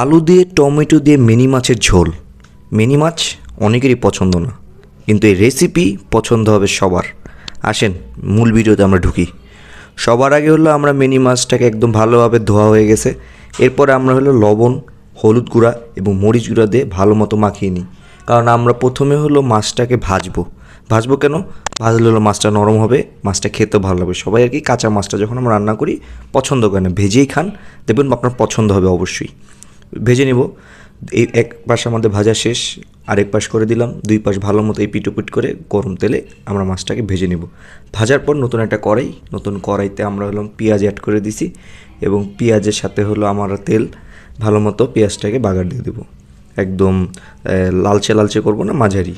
আলু দিয়ে, টমেটো দিয়ে মিনি মাছের ঝোল। মিনি মাছ অনেকেরই পছন্দ না, কিন্তু এই রেসিপি পছন্দ হবে সবার। আসেন, মূল ভিডিওতে আমরা ঢুকি। সবার আগে হলো আমরা মিনি মাছটাকে একদম ভালোভাবে ধোয়া হয়ে গেছে। এরপরে আমরা হলো লবণ, হলুদ গুঁড়া এবং মরিচ গুঁড়া দিয়ে ভালো মতো মাখিয়ে নিই। কারণ আমরা প্রথমে হলো মাছটাকে ভাজবো। ভাজবো কেন? ভাজলে হলো মাছটা নরম হবে, মাছটা খেতে ভালো লাগবে। সবাই আর কি কাঁচা মাছটা যখন আমরা রান্না করি, পছন্দ করে না। ভেজেই খান, দেখবেন আপনার পছন্দ হবে অবশ্যই। ভেজে নেব। এই এক পাশ আমাদের ভাজা শেষ, আরেক পাশ করে দিলাম। দুই পাশ ভালো মতো এই পিটোপিট করে গরম তেলে আমরা মাছটাকে ভেজে নেব। ভাজার পর নতুন একটা কড়াই, নতুন কড়াইতে আমরা হলাম পেঁয়াজ অ্যাড করে দিছি এবং পেঁয়াজের সাথে হলো আমরা তেল, ভালো মতো পেঁয়াজটাকে বাগার দিয়ে দেবো। একদম লালচে লালচে করব না, মাঝারি।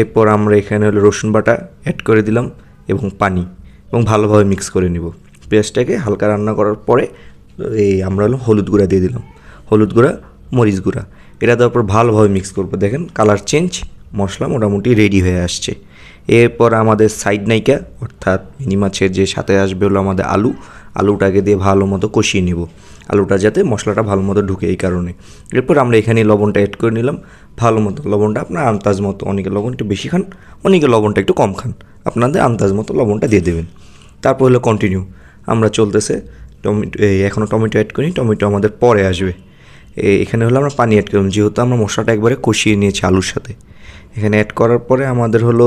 এরপর আমরা এখানে হলো রসুন বাটা অ্যাড করে দিলাম এবং পানি এবং ভালোভাবে মিক্স করে নিব। পেঁয়াজটাকে হালকা রান্না করার পরে, এই আমরা হলো হলুদ গুঁড়া দিয়ে দিলাম। হলুদ গুঁড়া, মরিচ গুঁড়া। এটা দেওয়ার পর ভালোভাবে মিক্স করব। দেখেন কালার চেঞ্জ মশলা মোটামুটি রেডি হয়ে আসছে। এরপর আমাদের সাইড নাইকা, অর্থাৎ মিনি মাছের যে সাথে আসবে হলো আমাদের আলু। আলুটাকে দিয়ে ভালো মতো কষিয়ে নিব। আলুটা যাতে মশলাটা ভালো মতো ঢুকে এই কারণে। এরপর আমরা এখানে লবণটা অ্যাড করে নিলাম। ভালো মতো লবণটা আপনার আন্দাজ মতো, অনেকে লবণ একটু বেশি খান, অনেকে লবণটা একটু কম খান। আপনাদের আন্দাজ মতো লবণটা দিয়ে দেবেন। তারপর হলো কন্টিনিউ আমরা চলতেছে, টমেটো এখনও টমেটো অ্যাড করি টমেটো আমাদের পরে আসবে। এখানে হলো আমরা পানি অ্যাড করলাম। যেহেতু আমরা মশলাটা একবারে কষিয়ে নিয়েছি আলুর সাথে। এখানে অ্যাড করার পরে আমাদের হলো,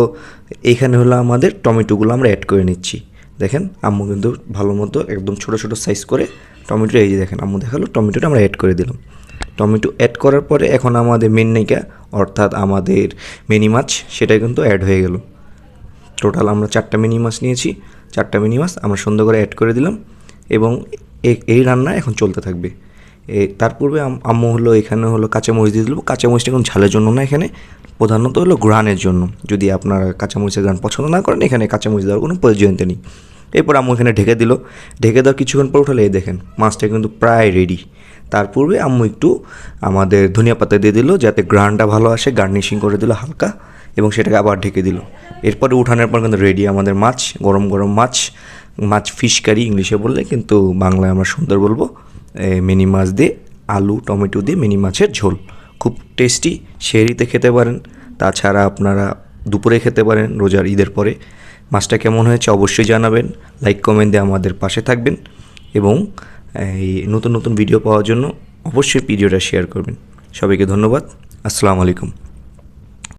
এখানে হলো আমাদের টমেটোগুলো আমরা অ্যাড করে নিচ্ছি। দেখেন, আম্মু কিন্তু ভালো মতো একদম ছোটো ছোটো সাইজ করে টমেটো, এই যে দেখেন, আম্মু দেখাল, টমেটোটা আমরা অ্যাড করে দিলাম। টমেটো অ্যাড করার পরে এখন আমাদের মেন নায়িকা অর্থাৎ আমাদের মিনি মাছ, সেটা কিন্তু অ্যাড হয়ে গেল। টোটাল আমরা চারটা মিনি মাছ নিয়েছি। চারটা মিনি মাছ আমরা সুন্দর করে অ্যাড করে দিলাম এবং এই রান্না এখন চলতে থাকবে। তার পূর্বে আম- আম্মু হলো, এখানে হলো কাঁচামরিচ দিয়ে দিল। কাঁচামরিচটা এখন ঝালের জন্য না এখানে। প্রধানত হলো ঘ্রাণের জন্য। যদি আপনারা কাঁচামরিচের ঘ্রাণ পছন্দ না করেন, এখানে কাঁচামরিচ দেওয়ার কোনো প্রয়োজনীয়তা নেই। এরপর আম্মু এখানে ঢেকে দিল। ঢেকে দেওয়া কিছুক্ষণ পর উঠালে, এই দেখেন, মাছটা কিন্তু প্রায় রেডি তার পূর্বে আম্মু একটু আমাদের ধনিয়া পাতা দিয়ে দিল, যাতে গ্রানটা ভালো আসে গার্নিশিং করে দিল হালকা, এবং সেটাকে আবার ঢেকে দিল। এরপরে উঠানোর পর কিন্তু রেডি আমাদের মাছ, গরম গরম মাছ মাছ ফিশ কারি, ইংলিশে বললে কিন্তু বাংলায় আমরা সুন্দর বলব মিনি মাছ দিয়ে আলু, টমেটো দিয়ে মিনি মাছের ঝোল। খুব টেস্টি শেরিতে খেতে পারেন। তাছাড়া আপনারা দুপুরে খেতে পারেন রোজার ঈদের পরে। মাছটা কেমন হয়েছে অবশ্যই জানাবেন। লাইক কমেন্ট দিয়ে আমাদের পাশে থাকবেন। এবং, এই নতুন নতুন ভিডিও পাওয়ার জন্য অবশ্যই ভিডিওটা শেয়ার করবেন। সবাইকে ধন্যবাদ। আসসালামু আলাইকুম।